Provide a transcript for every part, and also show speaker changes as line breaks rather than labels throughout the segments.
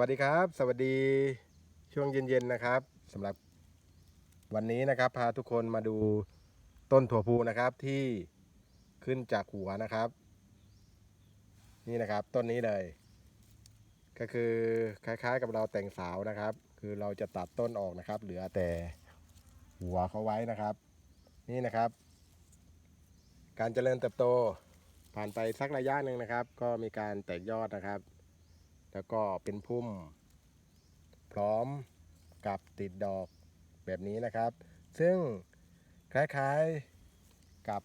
วัสดีครับ สวัสดีช่วงเย็นๆนะครับสำหรับวันนี้นะครับ พาทุกคนมาดูต้นถั่วพูนะครับที่ขึ้นจากหัวนะครับ นี่นะครับต้นนี้เลย ก็คือคล้ายๆกับเราแต่งสาวนะครับ คือเราจะตัดต้นออกนะครับ เหลือแต่หัวเขาไว้นะครับ นี่นะครับ การเจริญเติบโตผ่านไปสักระยะหนึ่งนะครับ ก็มีการแตกยอดนะครับ แล้วก็เป็นพุ่ม พร้อมกับติดดอกแบบนี้นะครับ ซึ่งคล้ายๆกับ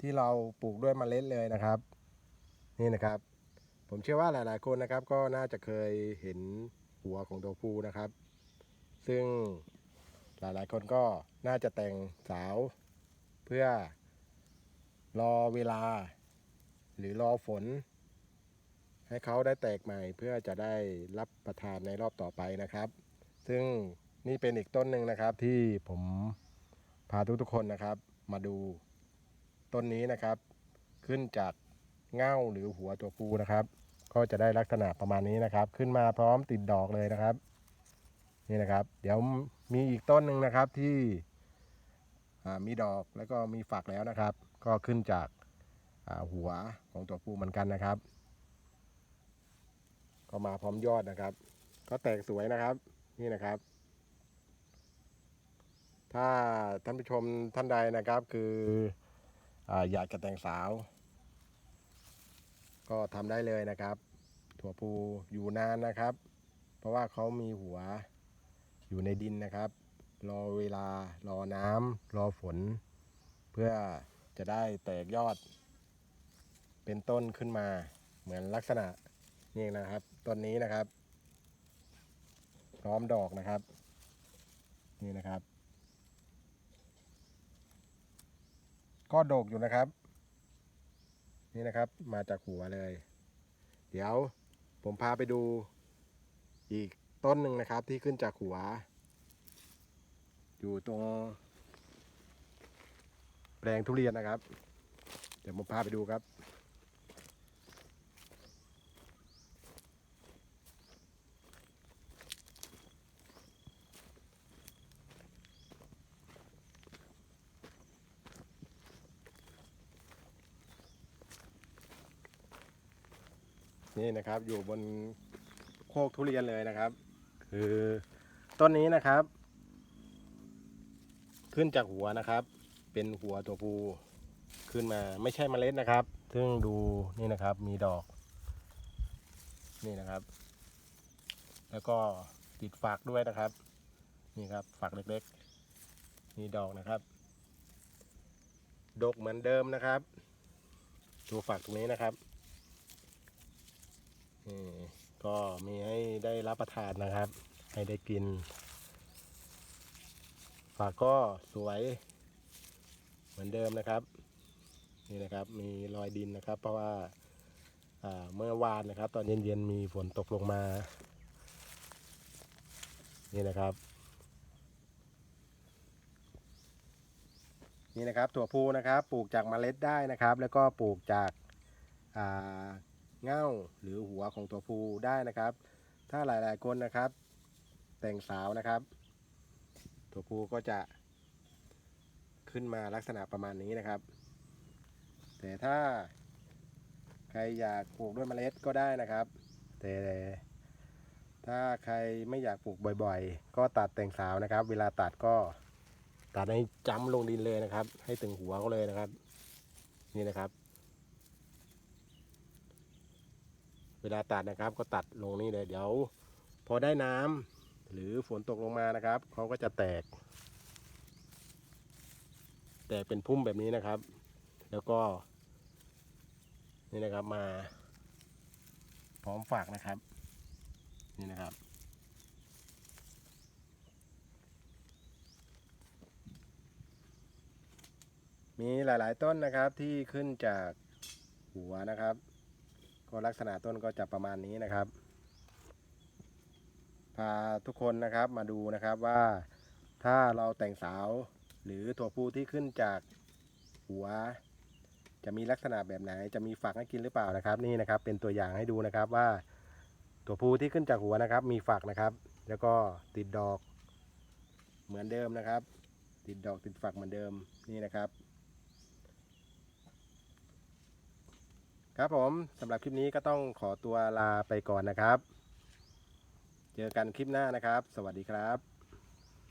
ที่เราปลูกด้วยเมล็ดเลยนะครับ นี่นะครับ ผมเชื่อว่าหลายๆคนนะครับ ก็น่าจะเคยเห็นหัวของตัวผู้นะครับ ซึ่งหลายๆคนก็น่าจะแต่งสาว เพื่อรอเวลา หรือรอฝน ให้เขาได้แตกใหม่เพื่อจะได้รับประทานในรอบต่อไปนะครับ ซึ่งนี่เป็นอีกต้นหนึ่งนะครับที่ผมพาทุกๆคนนะครับ มาดูต้นนี้นะครับ ขึ้นจากเง่าหรือหัวตัวฟูนะครับ ก็จะได้ลักษณะประมาณนี้นะครับ ขึ้นมาพร้อมติดดอกเลยนะครับ นี่นะครับ เดี๋ยวมีอีกต้นหนึ่งนะครับที่มีดอกแล้วก็มีฝักแล้วนะครับ ก็ขึ้นจากหัวของตัวฟูเหมือนกันนะครับ ก็มาพร้อมยอดนะครับ ก็แตกสวยนะครับ นี่นะครับ ถ้าท่านผู้ชมท่านใดนะครับ คือออยากจะแต่งสาว ก็ทำได้เลยนะครับ ถั่วพูอยู่นานนะครับ เพราะว่าเขามีหัวอยู่ในดินนะครับ รอเวลารอน้ำรอฝน เพื่อจะได้แตกยอด เป็นต้นขึ้นมาเหมือนลักษณะนี่นะครับ ต้นนี้นะครับ พร้อมดอกนะครับ นี่นะครับ ก็ดกอยู่นะครับ นี่นะครับมาจากหัวเลย เดี๋ยวผมพาไปดูอีกต้นหนึ่งนะครับที่ขึ้นจากหัว อยู่ตรง แปลงทุเรียนนะครับ เดี๋ยวผมพาไปดูครับ นี่นะครับ อยู่บนโคกทุเรียนเลยนะครับ คือต้นนี้นะครับ ขึ้นจากหัวนะครับ เป็นหัวตัวภูขึ้นมาไม่ใช่เมล็ดนะครับ ซึ่งดูนี่นะครับมีดอก นี่นะครับ แล้วก็ติดฝักด้วยนะครับ นี่ครับฝักเล็กๆ มีดอกนะครับดกเหมือนเดิมนะครับ ดูฝักตรงนี้นะครับ นี่ก็มีให้ได้รับประทานนะครับ ให้ได้กินฝากก็สวยเหมือนเดิมนะครับนี่นะครับมีรอยดินนะครับ เพราะว่าเมื่อวานนะครับ ตอนเย็นๆมีฝนตกลงมา นี่นะครับ นี่นะครับถั่วพูนะครับ ปลูกจากเมล็ดได้นะครับ แล้วก็ปลูกจาก เง่าหรือหัวของตัวภูได้นะครับ ถ้าหลายๆคนนะครับ แต่งสาวนะครับ ตัวภูก็จะขึ้นมาลักษณะประมาณนี้นะครับ แต่ถ้าใครอยากปลูกด้วยเมล็ดก็ได้นะครับ แต่ถ้าใครไม่อยากปลูกบ่อยๆ ก็ตัดแต่งสาวนะครับ เวลาตัดก็ตัดให้จ้ำลงดินเลยนะครับ ให้ถึงหัวเขาเลยนะครับ นี่นะครับ เวลาตัดนะครับ ก็ตัดลงนี่เลยเดี๋ยว พอได้น้ำหรือฝนตกลงมานะครับเขาก็จะแตก แตกเป็นพุ่มแบบนี้นะครับ แล้วก็ นี่นะครับมา พร้อมฝากนะครับ นี่นะครับมีหลาย ๆ ต้นนะครับที่ขึ้นจากหัวนะครับ ก็ลักษณะต้นก็จะประมาณนี้นะครับ พาทุกคนนะครับมาดูนะครับว่าถ้าเราแต่งสาวหรือถั่วพูที่ขึ้นจากหัว จะมีลักษณะแบบไหน จะมีฝักให้กินหรือเปล่านะครับ นี่นะครับเป็นตัวอย่างให้ดูนะครับว่าตัวผู้ที่ขึ้นจากหัวนะครับ มีฝักนะครับ แล้วก็ติดดอกเหมือนเดิมนะครับ ติดดอกติดฝักเหมือนเดิมนี่นะครับ ครับผมสำหรับคลิปนี้ก็ต้องขอตัวลาไปก่อนนะครับ เจอกันคลิปหน้านะครับ สวัสดีครับ